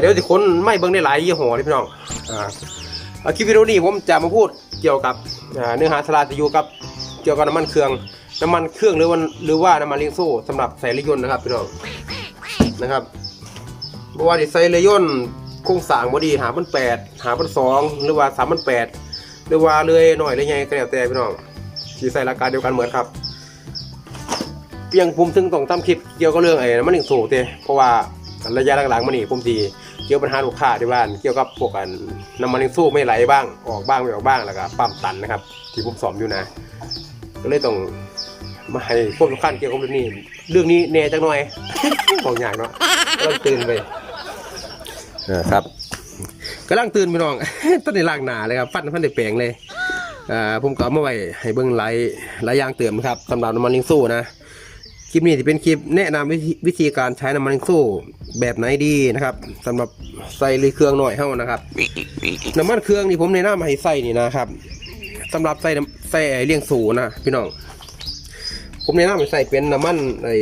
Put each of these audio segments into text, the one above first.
เดี๋ยวสิคนไม่เบิ่งได้หลายยี่ห้อเลยพี่น้องอ่าอ่าคลิปวิดีโอนี้ผมจะมาพูดเกี่ยวกับเนื้อหาสาระจะอยู่กับเกี่ยวกับน้ำมันเครื่อง น้ำมันเครื่องหรือว่าหรือว่าน้ำมันเลี้ยงโซ่สำหรับใส่รถยนต์นะครับพี่น้องนะครับเพราะว่าที่ใส่รถยนต์โครงสร้างบอดีหาพันแปดหาพันสองหรือว่าสามพันแปดหรือว่าเลยหน่อยเลยไงก็แล้วแต่พี่น้องที่ใส่ราคาเดียวกันเหมือนครับ เพียงผมถึงต้องทำคลิปเกี่ยวกับเรื่องไอ้น้ำมันหนึ่งสูบเต้เพราะว่าระยะหลังๆมานี่ผมทีเกี่ยวปัญหาลูกค้าที่บ้าน เกี่ยวกับพวกอันน้ำมันหนึ่งสูบไม่ไหลบ้าง ออกบ้างไม่ออกบ้างแล้วก็ปั๊มตันนะครับ ที่ผมสอนอยู่นะ ก็เลยต้องมาให้พวกลูกค้าเกี่ยวกับเรื่องนี้ เรื่องนี้แน่จังหน่อยบอกอย่างเนาะกำลังตื่นไปนะครับกำลังตื่นพี่น้องตอนนี้ล้างหนาเลยครับฟันฟันได้แปลงเลยอ่าผมก็เอามาไว้ให้เบิ่งหลหลายอย่างเติมครับสำหรับน้ำมันลิงสู้นะ คลิปนี้จะเป็นคลิปแนะนำวิธีวิธีการใช้น้ำมันสู้แบบไหนดีนะครับสำหรับใส่เลยเครื่องหน่อยเท่านะครับน้ำมันเครื่องนี่ผมแนะนำให้ใส่นี่นะครับสำหรับใส่ใส่เลี้ยงสูนะพี่น้องผมแนะนำให้ใส่เป็นน้ำมันไอ้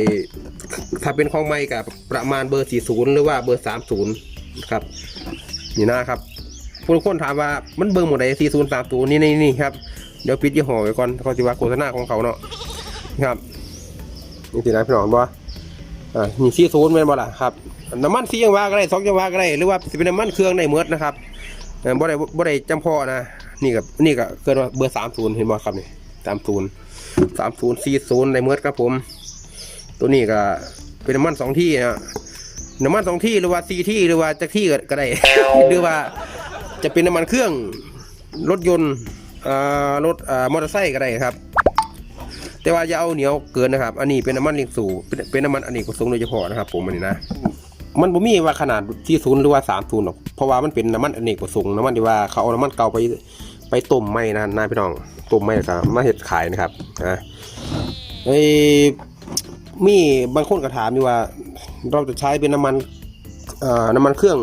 ถ้าเป็นของไม้กับประมาณเบอร์40หรือว่าเบอร์30ครับ นี่นะครับผู้คนถามว่ามันเบอร์หมดไหน40 30นี่นี่นี่ครับเดี๋ยวปิดยี่ห้อไว้ก่อนเขาจะว่าโฆษณาของเขาเนาะครับ นี่สินะพี่น้องบ่อ่านี่ซีซูนย์แม่นบ่ล่ะครับน้ำมันซียังว่าก็ได้สองยังว่าก็ได้หรือว่าสิเป็นน้ำมันเครื่องได้เมือดนะครับเออบ่ได้บ่ได้จำเพาะนะนี่กับนี่ก็เกิดว่าเบอร์สามศูนย์เห็นบ่ครับนี่สามศูนย์สามศูนย์สี่ศูนย์ได้เมดครับผม ตัวนี้ก็เป็นน้ำมันสองที่นะน้ำมันสองที่หรือว่าสี่ที่หรือว่าจักที่ก็ได้หรือว่าจะเป็นน้ำมันเครื่องรถยนต์รถอ่ามอเตอร์ไซค์ก็ได้ครับ แต่ว่าอย่าเอาเหนียวเกินนะครับ อันนี้เป็นน้ำมันเลี้ยงสูเป็นเป็นน้ำมันอันนี้ก็สูงโดยเฉพาะนะครับ ผมอันนี้นะ มันบ่มีว่าขนาดที่ศูนย์หรือว่าสามศูนย์หรอก เพราะว่ามันเป็นน้ำมันอเนกประสงค์น้ำมันที่ว่าเขาเอาน้ำมันเก่าไปไปต้มไหมนะนายพี่น้องต้มไหมครับมาเห็ดขายนะครับนะไอ้มีบางคนก็ถามอยู่ว่า เราจะใช้เป็นน้ำมันเอ่อน้ำมันเครื่อง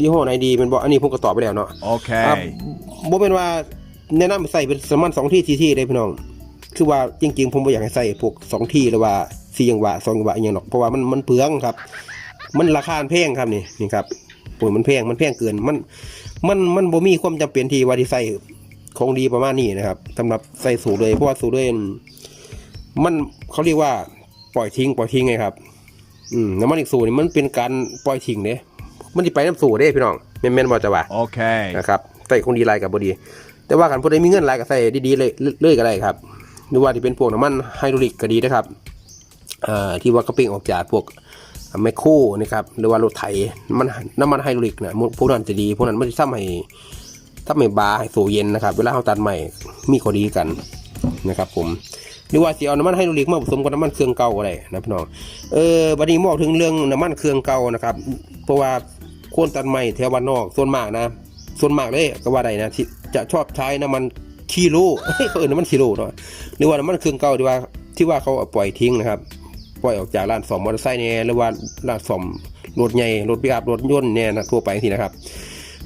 ยี่ห้อไหนดีเป็นบอกอันนี้ผมก็ตอบไปแล้วเนาะครับ Okay. บ่เป็นว่าแนะนำให้ใส่เป็นสมันสองที่ที่ที่เลยพี่น้อง คือว่าจริงๆ ผมบ่อยากให้ใส่พวกสองที่หรือว่าสี่จังหวะสองจังหวะอหย่างหรอกเพราะว่ามันมันเปลืองครับ มันราคามันแพงครับนี่นี่ครับปุ๋ยมันแพงมันแพงเกินมันมันมันบ่มีความจำเป็นที่ว่าที่ใส่ของดีประมาณนี้นะครับสำหรับใส่สูตรเลยเพราะว่าสูตรเลยมันเขาเรียกว่าปล่อยทิ้งปล่อยทิ้งไงครับ อืมน้ำมันอีกสูตรนี่มันเป็นการปล่อยทิ้งเด้มันสิไปน้ำสูตรเด้พี่น้องแม่นๆบ่จะว่า Okay. นะครับใส่คงดีหลายกับบดี แต่ว่ากันพอได้มีเงินหลายก็ใส่ดีๆเลยเลยก็ได้ครับ หรือว่าที่เป็นพวกน้ำมันไฮดรอลิกก็ดีนะครับที่ว่ากระเป้งออกจากพวกไมโครนะครับหรือว่ารถไถน้ำมันน้ำมันไฮดรอลิกเนี่ยพวกนั้นจะดีพวกนั้นมันจะทำให้ทำให้บาร์ให้สูเย็นนะครับ เวลาเราตัดใหม่มีข้อดีกันนะครับ ผมหรือว่าสิเอาน้ำมันไฮดรอลิกมาผสมกับน้ำมันเครื่องเก่าก็ได้นะพี่น้องเออบัดนี้มองถึงเรื่องน้ำมันเครื่องเก่านะครับ เพราะว่าคนตัดใหม่แถวบ้านนอกส่วนมากนะ ส่วนมากเลยก็ว่าได้นะที่จะชอบใช้น้ำมัน คีโลเขาเอ่นน้ำมันคีโลเนาะหรือว่าน้ำมันเครื่องเก่าที่ว่าที่ว่าเขาปล่อยทิ้งนะครับ ปล่อยออกจากร้านซ่อมมอเตอร์ไซค์เนี่ยหรือว่าร้านซ่อมรถใหญ่รถปิกอัพรถยนต์เนี่ยนะทั่วไปทีนะครับ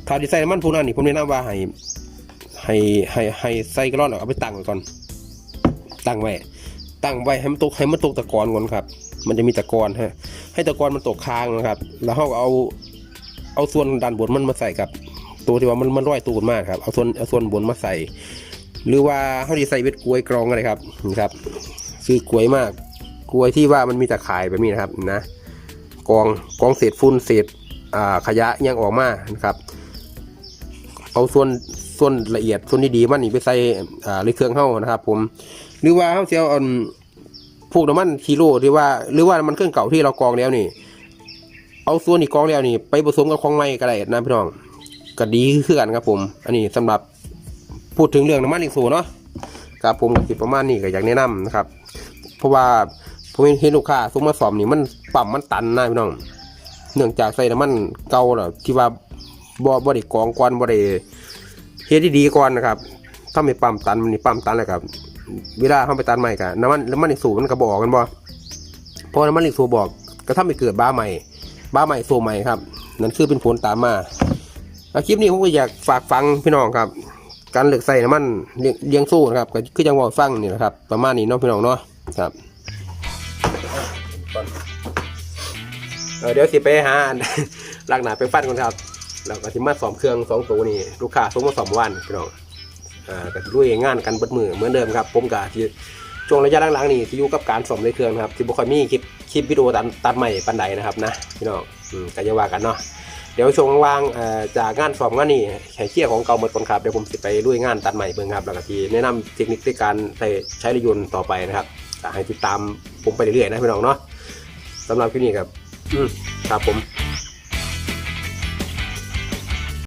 ถ้าที่ใส่น้ำมันพวกนั้นนี่ผมแนะนำว่าให้ให้ให้ให้ใส่กระรอนเอาไปตั้งไว้ก่อน ตั้งไว้ตั้งไว้ให้มันตกให้มันตกตะกอนก่อนครับ มันจะมีตะกอนฮะให้ตะกอนมันตกค้างนะครับ แล้วเขาก็เอาเอาส่วนด้านบนมันมาใส่กับ ตัวที่ว่ามันมันร้อยตูนมากครับเอาส่วนเอาส่วนบนมาใส่ หรือว่าเขาที่ใส่เบ็ดกล้วยกรองอะไรครับนี่ครับซื้อกล้วยมากกล้วยที่ว่ามันมีแตะข่ายแบบนี้นะครับนะกองกองเศษฝุ่นเศษอ่าขยะยังออกมานะครับ เอาส่วนส่วนละเอียดส่วนที่ดีมันนี่ไปใส่อ่าในเครื่องเข้านะครับ ผม หรือว่าเขาจะเอาพวกน้ำมันคีโลที่ว่า หรือว่ามันเครื่องเก่าที่เรากรองแล้วนี่ เอาส่วนอีกกองแล้วนี่ ไปผสมกับของใหม่ก็ได้นะพี่น้อง ก็ดีคือกันครับผม อันนี้สำหรับพูดถึงเรื่องน้ำมันอีกสูเนาะครับผมก็คิประมาณนี้ก็อยากแนะนำนะครับ เพราะว่าผมเห็นลูกค้าส่งมมาสอบนี่มันปั๊มมันตันนะพี่น้องเนื่องจากใส่น้ำมันเก่าแล้วที่ว่าบ่บ่ได้กองก่อนบ่ได้เฮ็ดดีก่อนนะครับ ถ้าไม่ปั๊มตันมันนี่ปั๊มตันเลยครับเวลาเข้าไปตันใหม่กันน้ำมันน้ำมันอีกสูมันก็บอกกันบ่เพราะน้ำมันอีกสูบอกก็ถ้าไม่เกิดบ้าใหม่บ้าใหม่โซใหม่ครับนั่นคือเป็นผลตามมา คลิปนี้ผมก็อยากฝากฟังพี่น้องครับ การเลือกใส่น้ำมันเลี้ยงสู้นะครับก็คือจังหวะฟังนี่นะครับ ประมาณนี้เนาะพี่น้องเนาะครับเเดี๋ยวสิไปหาอันล้างหนาไปฟันก่อนครับแล้วก็สิมาสอมเครื่องสองตัวนี่ลูกค้าส่งมาสอมวันพี่น้องอ่าก็สิลุยงานกันเบิดมือเหมือนเดิมครับ ผมก็ที่ช่วงระยะหลังๆนี่สิอยู่กับการสอมในเครื่องครับที่บ่ค่อยมีคลิปคลิปวิดีโอตัดตัดใหม่ปานใดนะครับนะพี่น้องอืมก็จะว่ากันเนาะ ดี๋ยวช่วงว่างๆจากงานสอบงานนี่แข่เชี่ยของเก่าหมดคนครับเดี๋ยวผมสิไปลุยงานตัดใหม่เบิ่งครับแล้วก็ทีแนะนำเทคนิคในการใช้ใช้รถยนต์ต่อไปนะครับให้ติดตามผมไปเรื่อยๆนะพี่น้องเนาะสำหรับที่นี่ครับครับผม